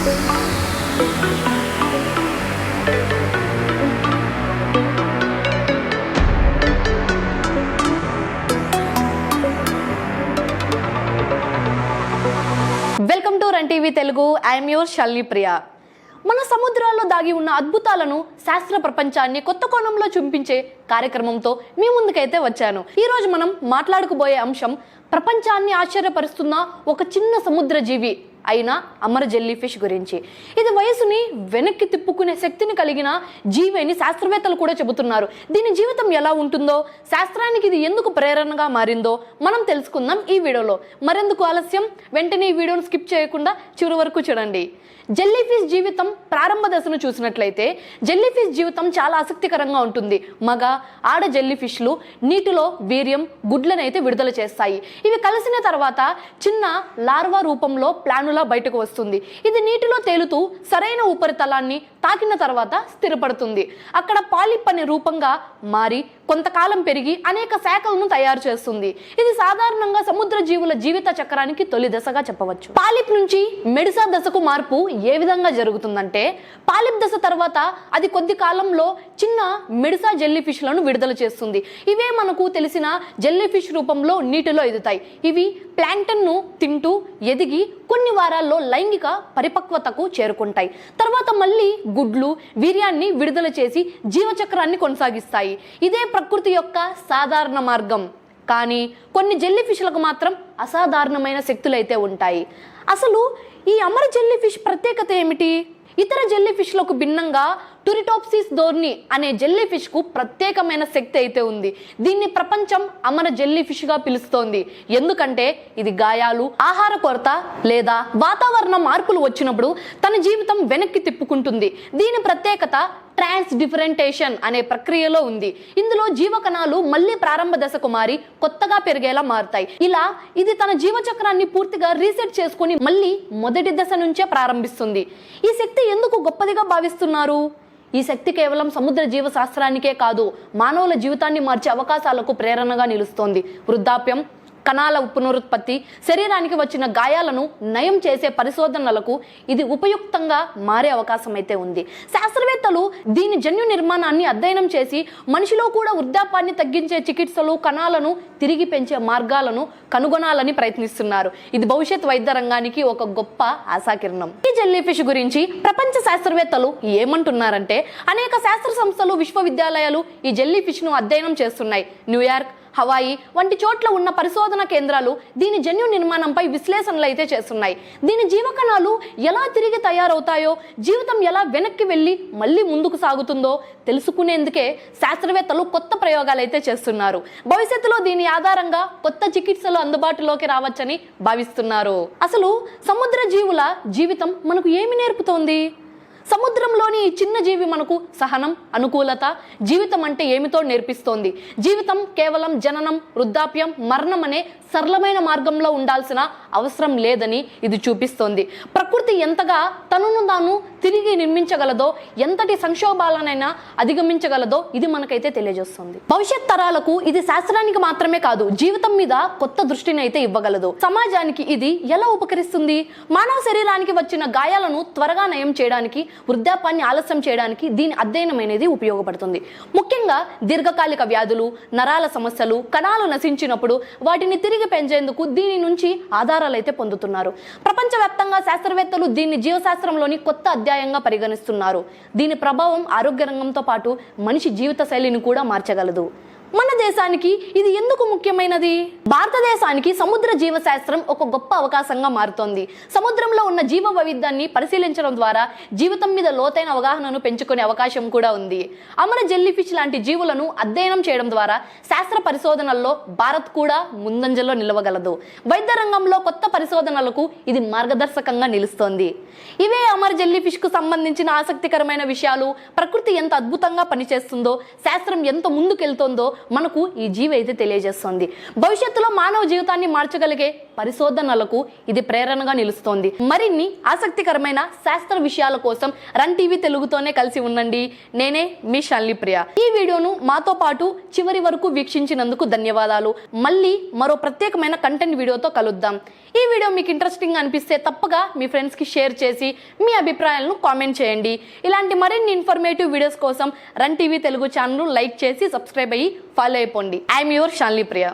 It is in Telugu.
Welcome to run TV Telugu. I'm your Shalini Priya మన సముద్రాల్లో దాగి ఉన్న అద్భుతాలను శాస్త్ర ప్రపంచాన్ని కొత్త కోణంలో చూపించే కార్యక్రమంతో మీ ముందుకైతే వచ్చాను. ఈరోజు మనం మాట్లాడుకుపోయే అంశం ప్రపంచాన్ని ఆశ్చర్యపరుస్తున్న ఒక చిన్న సముద్ర జీవి అయిన అమర జెల్లీ ఫిష్ గురించి. ఇది వయసుని వెనక్కి తిప్పుకునే శక్తిని కలిగిన జీవి అని శాస్త్రవేత్తలు కూడా చెబుతున్నారు. దీని జీవితం ఎలా ఉంటుందో శాస్త్రానికి ఇది ఎందుకు ప్రేరణగా మారిందో మనం తెలుసుకుందాం ఈ వీడియోలో. మరెందుకు ఆలస్యం? వెంటనే ఈ వీడియోను స్కిప్ చేయకుండా చివరి వరకు చూడండి. జెల్లీ ఫిష్ జీవితం ప్రారంభ దశను చూసినట్లయితే జెల్లీ ఫిష్ జీవితం చాలా ఆసక్తికరంగా ఉంటుంది. మగ ఆడ జెల్లీ ఫిష్లు నీటిలో వీర్యం గుడ్లను అయితే విడుదల చేస్తాయి. ఇవి కలిసిన తర్వాత చిన్న లార్వా రూపంలో ప్లానులా బయటకు వస్తుంది. ఇది నీటిలో తేలుతూ సరైన ఉపరితలాన్ని తాకిన తర్వాత స్థిరపడుతుంది. అక్కడ పాలిప్ అనే రూపంగా మారి కొంతకాలం పెరిగి అనేక శాఖలను తయారు చేస్తుంది. ఇది సాధారణంగా సముద్ర జీవుల జీవిత చక్రానికి తొలి దశగా చెప్పవచ్చు. పాలిప్ నుంచి మెడిసా దశకు మార్పు ఏ విధంగా జరుగుతుందంటే పాలిప్ దశ తర్వాత అది కొద్ది కాలంలో చిన్న మెడిసా జెల్లీ ఫిష్లను విడుదల చేస్తుంది. ఇవే మనకు తెలిసిన జెల్లీ ఫిష్ రూపంలో నీటిలో ఎదుతాయి ఇవి ప్లాంక్టన్ను తింటూ ఎదిగి కొన్ని వారాల్లో లైంగిక పరిపక్వతకు చేరుకుంటాయి. తర్వాత మళ్ళీ గుడ్లు వీర్యాన్ని విడుదల చేసి జీవచక్రాన్ని కొనసాగిస్తాయి. ఇదే ప్రకృతి యొక్క సాధారణ మార్గం. కానీ కొన్ని జెల్లీ ఫిష్లకు మాత్రం అసాధారణమైన శక్తులైతే ఉంటాయి. అసలు ఈ అమర జెల్లీ ఫిష్ ప్రత్యేకత ఏమిటి? ఇతర జెల్లీ ఫిష్లకు భిన్నంగా టురిటోప్సిస్ ధోర్ని అనే జెల్లీ ఫిష్కు ప్రత్యేకమైన శక్తి అయితే ఉంది. దీన్ని ప్రపంచం అమర జెల్లీ ఫిష్గా పిలుస్తోంది. ఎందుకంటే ఇది గాయాలు ఆహార కొరత లేదా వాతావరణ మార్పులు వచ్చినప్పుడు తన జీవితం వెనక్కి తిప్పుకుంటుంది. దీని ప్రత్యేకత ట్రాన్స్ డిఫరెంటేషన్ అనే ప్రక్రియలో ఉంది. ఇందులో జీవకణాలు మళ్ళీ ప్రారంభ దశకు మారి కొత్తగా పెరిగేలా మారుతాయి. ఇలా ఇది తన జీవచక్రాన్ని పూర్తిగా రీసెట్ చేసుకుని మళ్ళీ మొదటి దశ నుంచే ప్రారంభిస్తుంది. ఈ శక్తి ఎందుకు గొప్పదిగా భావిస్తున్నారు? ఈ శక్తి కేవలం సముద్ర జీవ శాస్త్రానికే కాదు మానవుల జీవితాన్ని మార్చే అవకాశాలకు ప్రేరణగా నిలుస్తోంది. వృద్ధాప్యం కణాల పునరుత్పత్తి శరీరానికి వచ్చిన గాయాలను నయం చేసే పరిశోధనలకు ఇది ఉపయుక్తంగా మారే అవకాశం అయితే ఉంది. శాస్త్రవేత్తలు దీని జన్యు నిర్మాణాన్ని అధ్యయనం చేసి మనిషిలో కూడా వృద్ధాపాన్ని తగ్గించే చికిత్సలు కణాలను తిరిగి పెంచే మార్గాలను కనుగొనాలని ప్రయత్నిస్తున్నారు. ఇది భవిష్యత్ వైద్య రంగానికి ఒక గొప్ప ఆశాకిరణం. ఈ జెల్లీ ఫిష్ గురించి ప్రపంచ శాస్త్రవేత్తలు ఏమంటున్నారంటే అనేక శాస్త్ర సంస్థలు విశ్వవిద్యాలయాలు ఈ జెల్లీ ఫిష్ను అధ్యయనం చేస్తున్నాయి. న్యూయార్క్ హవాయి వంటి చోట్ల ఉన్న పరిశోధన కేంద్రాలు దీని జన్యు నిర్మాణంపై విశ్లేషణలు అయితే చేస్తున్నాయి. దీని జీవకణాలు ఎలా తిరిగి తయారవుతాయో జీవితం ఎలా వెనక్కి వెళ్ళి మళ్ళీ ముందుకు సాగుతుందో తెలుసుకునేందుకే శాస్త్రవేత్తలు కొత్త ప్రయోగాలు అయితే చేస్తున్నారు. భవిష్యత్తులో దీని ఆధారంగా కొత్త చికిత్సలు అందుబాటులోకి రావచ్చని భావిస్తున్నారు. అసలు సముద్ర జీవుల జీవితం మనకు ఏమి నేర్పుతోంది? సముద్రంలోని ఈ చిన్న జీవి మనకు సహనం అనుకూలత జీవితం అంటే ఏమితో నేర్పిస్తోంది? జీవితం కేవలం జననం వృద్ధాప్యం మరణం అనే సరళమైన మార్గంలో ఉండాల్సిన అవసరం లేదని ఇది చూపిస్తోంది. ప్రకృతి ఎంతగా తనను తాను తిరిగి నిర్మించగలదో ఎంతటి సంక్షోభాలనైనా అధిగమించగలదో ఇది మనకైతే తెలియజేస్తుంది. భవిష్యత్ తరాలకు ఇది శాస్త్రానికి మాత్రమే కాదు జీవితం మీద కొత్త దృష్టిని అయితే ఇవ్వగలదు. సమాజానికి ఇది ఎలా ఉపకరిస్తుంది? మానవ శరీరానికి వచ్చిన గాయాలను త్వరగా నయం చేయడానికి వృద్ధాపాన్ని ఆలస్యం చేయడానికి దీని అధ్యయనం అనేది ఉపయోగపడుతుంది. ముఖ్యంగా దీర్ఘకాలిక వ్యాధులు నరాల సమస్యలు కణాలు నశించినప్పుడు వాటిని తిరిగి పెంచేందుకు దీని నుంచి ఆధారాలు అయితే పొందుతున్నారు. ప్రపంచవ్యాప్తంగా శాస్త్రవేత్తలు దీన్ని జీవశాస్త్రంలోని కొత్త అధ్యాయంగా పరిగణిస్తున్నారు. దీని ప్రభావం ఆరోగ్య రంగంతో పాటు మనిషి జీవిత శైలిని కూడా మార్చగలదు. మన దేశానికి ఇది ఎందుకు ముఖ్యమైనది? భారతదేశానికి సముద్ర జీవశాస్త్రం ఒక గొప్ప అవకాశంగా మారుతోంది. సముద్రంలో ఉన్న జీవ వైవిధ్యాన్ని పరిశీలించడం ద్వారా జీవితం మీద లోతైన అవగాహనను పెంచుకునే అవకాశం కూడా ఉంది. అమర జెల్లీ ఫిష్ లాంటి జీవులను అధ్యయనం చేయడం ద్వారా శాస్త్ర పరిశోధనల్లో భారత్ కూడా ముందంజలో నిలవగలదు. వైద్య రంగంలో కొత్త పరిశోధనలకు ఇది మార్గదర్శకంగా నిలుస్తోంది. ఇవే అమర జెల్లీ ఫిష్కు సంబంధించిన ఆసక్తికరమైన విషయాలు? ప్రకృతి ఎంత అద్భుతంగా పనిచేస్తుందో? శాస్త్రం ఎంత ముందుకెళ్తోందో? మనకు ఈ జీవి అయితే తెలియజేస్తుంది. భవిష్యత్తులో మానవ జీవితాన్ని మార్చగలిగే పరిశోధనలకు ఇది ప్రేరణగా నిలుస్తోంది. మరిన్ని ఆసక్తికరమైన శాస్త్ర విషయాల కోసం రన్ టీవీ తెలుగుతోనే కలిసి ఉండండి. నేనే మీ షాలిని ప్రియ. ఈ వీడియోను మాతో పాటు చివరి వరకు వీక్షించినందుకు ధన్యవాదాలు. మళ్ళీ మరో ప్రత్యేకమైన కంటెంట్ వీడియోతో కలుద్దాం. ఈ వీడియో మీకు ఇంట్రెస్టింగ్ అనిపిస్తే తప్పగా మీ ఫ్రెండ్స్కి షేర్ చేసి మీ అభిప్రాయాలను కామెంట్ చేయండి. ఇలాంటి మరిన్ని ఇన్ఫర్మేటివ్ వీడియోస్ కోసం run TV Telugu channel like చేసి సబ్స్క్రైబ్ అయ్యి ఫాలో అయిపోండి. ఐఎమ్ యువర్ షాన్లీ ప్రియ